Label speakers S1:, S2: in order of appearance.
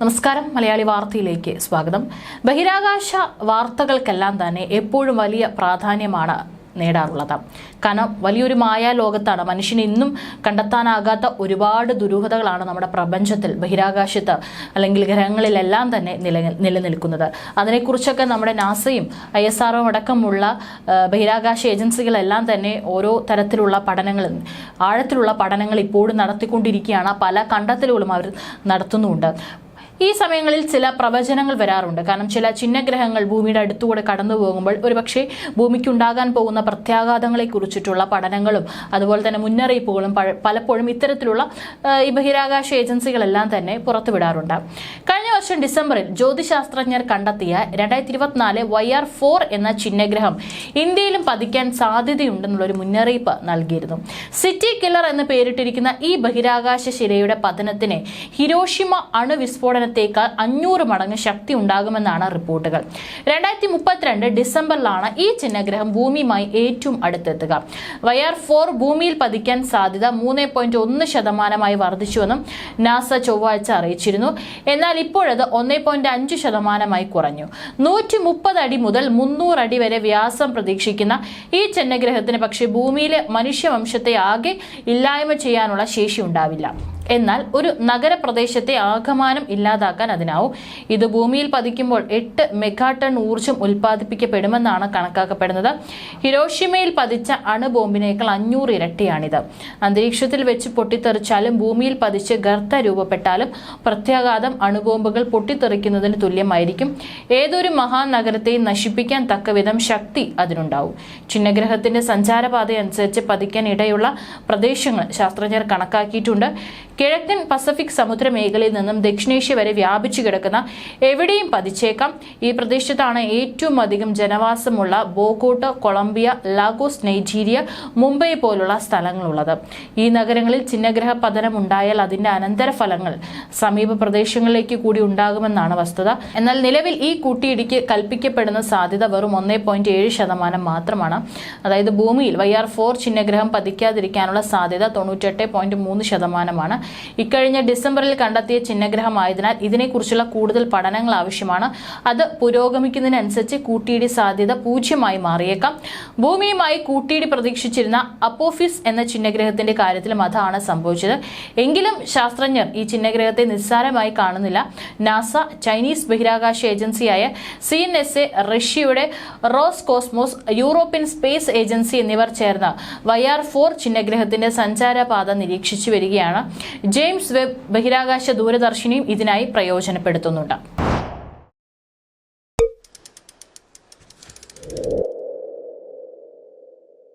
S1: നമസ്കാരം. മലയാളി വാർത്തയിലേക്ക് സ്വാഗതം. ബഹിരാകാശ വാർത്തകൾക്കെല്ലാം തന്നെ എപ്പോഴും വലിയ പ്രാധാന്യമാണ് നേടാറുള്ളത്. കാരണം വലിയൊരു മായാലോകത്താണ് മനുഷ്യന് ഇന്നും കണ്ടെത്താനാകാത്ത ഒരുപാട് ദുരൂഹതകളാണ് നമ്മുടെ പ്രപഞ്ചത്തിൽ ബഹിരാകാശത്ത് അല്ലെങ്കിൽ ഗ്രഹങ്ങളിലെല്ലാം തന്നെ നില നിലനിൽക്കുന്നത്. അതിനെക്കുറിച്ചൊക്കെ നമ്മുടെ നാസയും ഐ എസ് ആർഒ അടക്കമുള്ള ബഹിരാകാശ ഏജൻസികളെല്ലാം തന്നെ ഓരോ തരത്തിലുള്ള പഠനങ്ങൾ ആഴത്തിലുള്ള പഠനങ്ങൾ ഇപ്പോഴും നടത്തിക്കൊണ്ടിരിക്കുകയാണ്. പല കണ്ടെത്തലുകളും അവർ നടത്തുന്നുമുണ്ട് ഈ സമയങ്ങളിൽ ചില പ്രവചനങ്ങൾ വരാറുണ്ട്. കാരണം ചില ചിഹ്നഗ്രഹങ്ങൾ ഭൂമിയുടെ അടുത്തുകൂടെ കടന്നു പോകുമ്പോൾ ഒരുപക്ഷെ ഭൂമിക്കുണ്ടാകാൻ പോകുന്ന പ്രത്യാഘാതങ്ങളെ കുറിച്ചിട്ടുള്ള പഠനങ്ങളും അതുപോലെ തന്നെ മുന്നറിയിപ്പുകളും പലപ്പോഴും ഇത്തരത്തിലുള്ള ഈ ബഹിരാകാശ ഏജൻസികളെല്ലാം തന്നെ പുറത്തുവിടാറുണ്ട്. കഴിഞ്ഞ വർഷം ഡിസംബറിൽ ജ്യോതിശാസ്ത്രജ്ഞർ കണ്ടെത്തിയ രണ്ടായിരത്തി ഇരുപത്തിനാല് വൈ ആർ ഫോർ എന്ന ചിഹ്നഗ്രഹം ഇന്ത്യയിലും പതിക്കാൻ സാധ്യതയുണ്ടെന്നുള്ളൊരു മുന്നറിയിപ്പ് നൽകിയിരുന്നു. സിറ്റി കില്ലർ എന്ന് പേരിട്ടിരിക്കുന്ന ഈ ബഹിരാകാശ ശിലയുടെ പതനത്തിന് ഹിരോഷിമ അണുവിസ്ഫോടനത്തേക്കാൾ അഞ്ഞൂറ് മടങ്ങ് ശക്തി ഉണ്ടാകുമെന്നാണ് റിപ്പോർട്ടുകൾ. രണ്ടായിരത്തി മുപ്പത്തിരണ്ട് ഡിസംബറിലാണ് ഈ ചിഹ്നഗ്രഹം ഭൂമിയുമായി ഏറ്റവും അടുത്തെത്തുക. വയർ ഫോർ ഭൂമിയിൽ പതിക്കാൻ സാധ്യത മൂന്ന് പോയിന്റ് ഒന്ന് ശതമാനമായി വർദ്ധിച്ചുവെന്നും നാസ ചൊവ്വാഴ്ച അറിയിച്ചിരുന്നു. എന്നാൽ ഇപ്പോഴത് ഒന്നേ പോയിന്റ് അഞ്ച് ശതമാനമായി കുറഞ്ഞു. നൂറ്റി മുപ്പത് അടി മുതൽ മുന്നൂറ് അടി വരെ വ്യാസം പ്രതീക്ഷിക്കുന്ന ഈ ചന്ദ്രഗ്രഹത്തിന് പക്ഷേ ഭൂമിയിലെ മനുഷ്യവംശത്തെ ആകെ ഇല്ലായ്മ ചെയ്യാനുള്ള ശേഷി ഉണ്ടാവില്ല. എന്നാൽ ഒരു നഗരപ്രദേശത്തെ ആകമാനം ഇല്ലാതാക്കാൻ അതിനാവും. ഇത് ഭൂമിയിൽ പതിക്കുമ്പോൾ എട്ട് മെഗാടൺ ഊർജം ഉൽപ്പാദിപ്പിക്കപ്പെടുമെന്നാണ് കണക്കാക്കപ്പെടുന്നത്. ഹിരോഷിമയിൽ പതിച്ച അണുബോംബിനേക്കാൾ അഞ്ഞൂറ് ഇരട്ടിയാണിത്. അന്തരീക്ഷത്തിൽ വെച്ച് പൊട്ടിത്തെറിച്ചാലും ഭൂമിയിൽ പതിച്ച് ഗർത്ത രൂപപ്പെട്ടാലും പ്രത്യാഘാതം അണുബോംബുകൾ പൊട്ടിത്തെറിക്കുന്നതിന് തുല്യമായിരിക്കും. ഏതൊരു മഹാനഗരത്തെയും നശിപ്പിക്കാൻ തക്കവിധം ശക്തി അതിനുണ്ടാവും. ചിഹ്നഗ്രഹത്തിന്റെ സഞ്ചാരപാത അനുസരിച്ച് പതിക്കാൻ ഇടയുള്ള പ്രദേശങ്ങൾ ശാസ്ത്രജ്ഞർ കണക്കാക്കിയിട്ടുണ്ട്. കിഴക്കൻ പസഫിക് സമുദ്ര മേഖലയിൽ നിന്നും ദക്ഷിണേഷ്യ വരെ വ്യാപിച്ചു കിടക്കുന്ന എവിടെയും പതിച്ചേക്കാം. ഈ പ്രദേശത്താണ് ഏറ്റവും അധികം ജനവാസമുള്ള Bogota Colombia Lagos Nigeria Mumbai പോലുള്ള സ്ഥലങ്ങളുള്ളത്. ഈ നഗരങ്ങളിൽ ചിഹ്നഗ്രഹ പതനം ഉണ്ടായാൽ അതിന്റെ അനന്തരഫലങ്ങൾ സമീപ പ്രദേശങ്ങളിലേക്ക് കൂടി ഉണ്ടാകുമെന്നാണ് വസ്തുത. എന്നാൽ നിലവിൽ ഈ കൂട്ടിയിടിക്ക് കൽപ്പിക്കപ്പെടുന്ന സാധ്യത വെറും ഒന്നേ പോയിന്റ് ഏഴ് ശതമാനം മാത്രമാണ്. അതായത് ഭൂമിയിൽ വൈ ആർ ഫോർ ചിഹ്നഗ്രഹം പതിക്കാതിരിക്കാനുള്ള സാധ്യത തൊണ്ണൂറ്റെട്ട് പോയിന്റ് മൂന്ന് ശതമാനമാണ്. ഇക്കഴിഞ്ഞ ഡിസംബറിൽ കണ്ടെത്തിയ ചിഹ്നഗ്രഹമായതിനാൽ ഇതിനെക്കുറിച്ചുള്ള കൂടുതൽ പഠനങ്ങൾ ആവശ്യമാണ്. അത് പുരോഗമിക്കുന്നതിനനുസരിച്ച് കൂട്ടിയിടി സാധ്യത പൂജ്യമായി മാറിയേക്കാം. ഭൂമിയുമായി കൂട്ടിയിടി പ്രതീക്ഷിച്ചിരുന്ന അപ്പോഫിസ് എന്ന ചിഹ്നഗ്രഹത്തിന്റെ കാര്യത്തിലും അതാണ് സംഭവിച്ചത്. എങ്കിലും ശാസ്ത്രജ്ഞർ ഈ ചിഹ്നഗ്രഹത്തെ നിസ്സാരമായി കാണുന്നില്ല. നാസ ചൈനീസ് ബഹിരാകാശ ഏജൻസിയായ സി റഷ്യയുടെ Roscosmos European space agency എന്നിവർ ചേർന്ന് വൈ ആർ ഫോർ ചിഹ്നഗ്രഹത്തിന്റെ സഞ്ചാരപാത നിരീക്ഷിച്ചു വരികയാണ്. ജെയിംസ് വെബ് ബഹിരാകാശ ദൂരദർശിനിയും ഇതിനായി പ്രയോജനപ്പെടുത്തുന്നുണ്ട്.